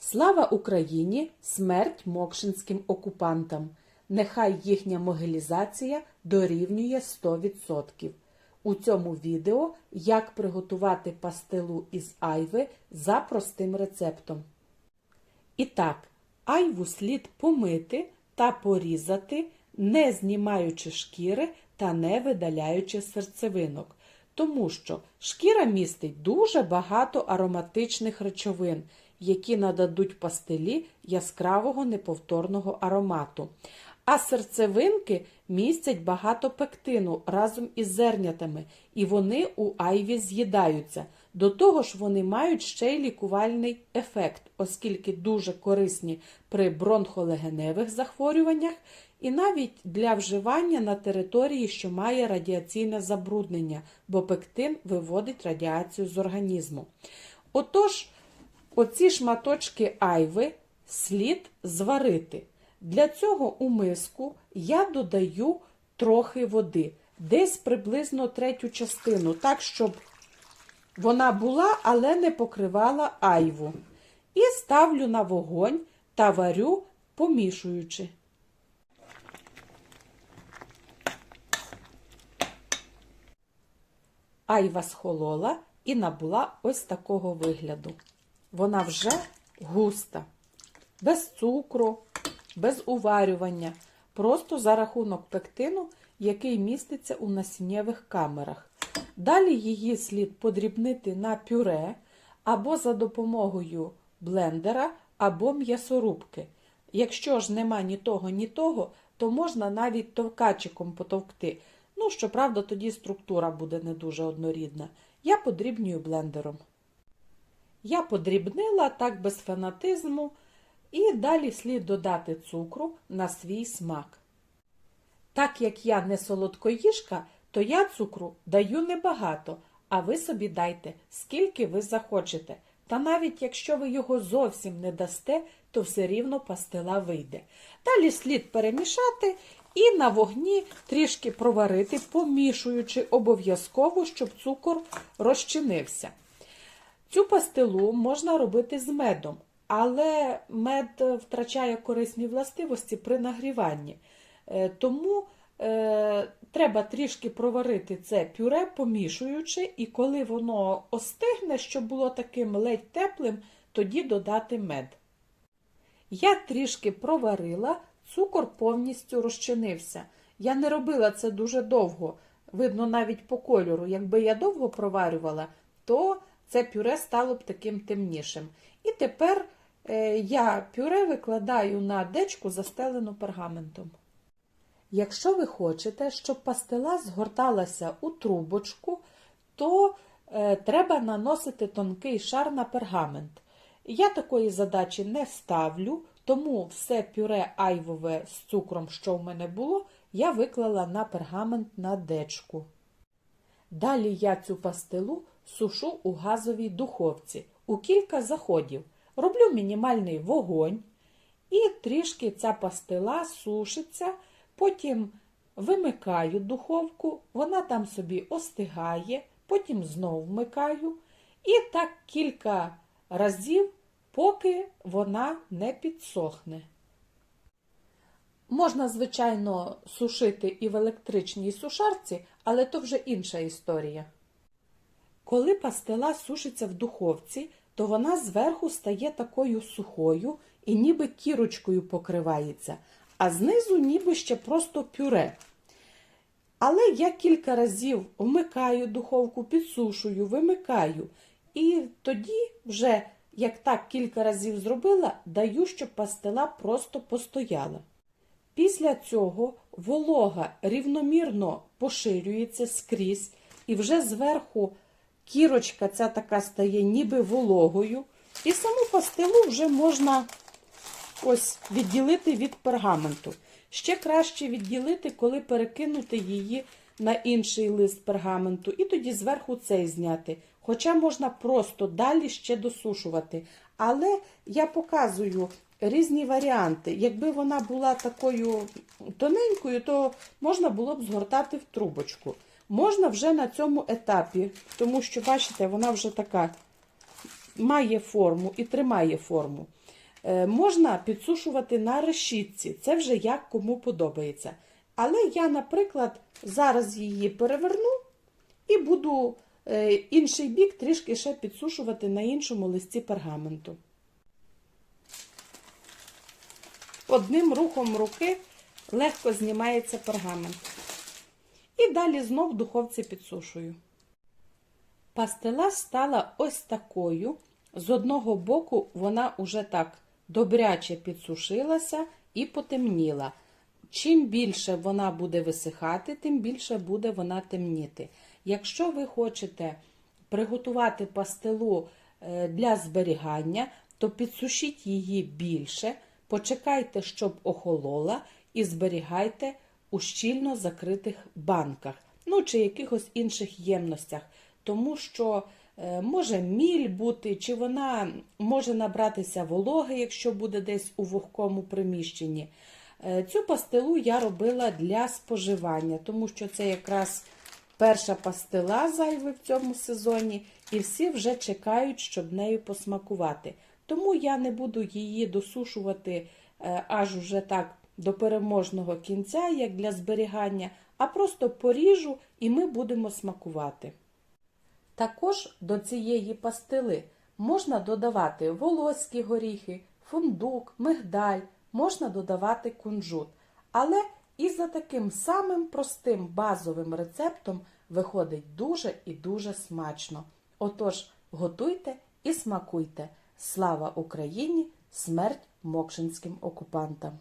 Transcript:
Слава Україні! Смерть мокшинським окупантам! Нехай їхня могилізація дорівнює 100%. У цьому відео як приготувати пастилу із айви за простим рецептом. І так, айву слід помити та порізати, не знімаючи шкіри та не видаляючи серцевинок, тому що шкіра містить дуже багато ароматичних речовин, які нададуть пастилі яскравого неповторного аромату. А серцевинки містять багато пектину разом із зернятами, і вони у айві з'їдаються. До того ж, вони мають ще й лікувальний ефект, оскільки дуже корисні при бронхолегеневих захворюваннях і навіть для вживання на території, що має радіаційне забруднення, бо пектин виводить радіацію з організму. Отож, оці шматочки айви слід зварити. Для цього у миску я додаю трохи води, десь приблизно третю частину, так, щоб вона була, але не покривала айву. І ставлю на вогонь та варю, помішуючи. Айва схолола і набула ось такого вигляду. Вона вже густа, без цукру, без уварювання, просто за рахунок пектину, який міститься у насіннєвих камерах. Далі її слід подрібнити на пюре або за допомогою блендера або м'ясорубки. Якщо ж нема ні того, ні того, то можна навіть товкачиком потовкти. Ну, щоправда, тоді структура буде не дуже однорідна. Я подрібнюю блендером. Я подрібнила так без фанатизму, і далі слід додати цукру на свій смак. Так як я не солодкоїжка, то я цукру даю небагато, а ви собі дайте, скільки ви захочете. Та навіть якщо ви його зовсім не дасте, то все рівно пастила вийде. Далі слід перемішати і на вогні трішки проварити, помішуючи обов'язково, щоб цукор розчинився. Цю пастилу можна робити з медом, але мед втрачає корисні властивості при нагріванні. Е, Тому е, треба трішки проварити це пюре, помішуючи, і коли воно остигне, щоб було таким ледь теплим, тоді додати мед. Я трішки проварила, цукор повністю розчинився. Я не робила це дуже довго, видно навіть по кольору. Якби я довго проварювала, то це пюре стало б таким темнішим. І тепер е, я пюре викладаю на дечку, застелену пергаментом. Якщо ви хочете, щоб пастила згорталася у трубочку, то е, треба наносити тонкий шар на пергамент. Я такої задачі не ставлю, тому все пюре айвове з цукром, що в мене було, я виклала на пергамент на дечку. Далі я цю пастилу сушу у газовій духовці у кілька заходів. Роблю мінімальний вогонь, і трішки ця пастила сушиться, потім вимикаю духовку, вона там собі остигає, потім знову вмикаю. І так кілька разів, поки вона не підсохне. Можна, звичайно, сушити і в електричній сушарці, але то вже інша історія. Коли пастила сушиться в духовці, то вона зверху стає такою сухою і ніби кірочкою покривається, а знизу ніби ще просто пюре. Але я кілька разів вмикаю духовку, підсушую, вимикаю. І тоді, вже, як так кілька разів зробила, даю, щоб пастила просто постояла. Після цього волога рівномірно поширюється скрізь, і вже зверху кірочка ця така стає ніби вологою. І саму пастилу вже можна ось відділити від пергаменту. Ще краще відділити, коли перекинути її на інший лист пергаменту, і тоді зверху цей зняти. Хоча можна просто далі ще досушувати. Але я показую різні варіанти. Якби вона була такою тоненькою, то можна було б згортати в трубочку. Можна вже на цьому етапі, тому що, бачите, вона вже така має форму і тримає форму. Е, Можна підсушувати на решітці, це вже як кому подобається. Але я, наприклад, зараз її переверну і буду е, інший бік трішки ще підсушувати на іншому листі пергаменту. Одним рухом руки легко знімається пергамент. І далі знов в духовці підсушую. Пастила стала ось такою. З одного боку вона уже так добряче підсушилася і потемніла. Чим більше вона буде висихати, тим більше буде вона темніти. Якщо ви хочете приготувати пастилу е, для зберігання, то підсушіть її більше, почекайте, щоб охолола, і зберігайте у щільно закритих банках, ну чи якихось інших ємностях, тому що е, може міль бути, чи вона може набратися вологи, якщо буде десь у вогкому приміщенні. Е, Цю пастилу я робила для споживання, тому що це якраз перша пастила зайви в цьому сезоні, і всі вже чекають, щоб нею посмакувати. Тому я не буду її досушувати е, аж уже так до переможного кінця, як для зберігання, а просто поріжу і ми будемо смакувати. Також до цієї пастили можна додавати волоські горіхи, фундук, мигдаль, можна додавати кунжут. Але і за таким самим простим базовим рецептом виходить дуже і дуже смачно. Отож, готуйте і смакуйте. Слава Україні! Смерть мокшинським окупантам!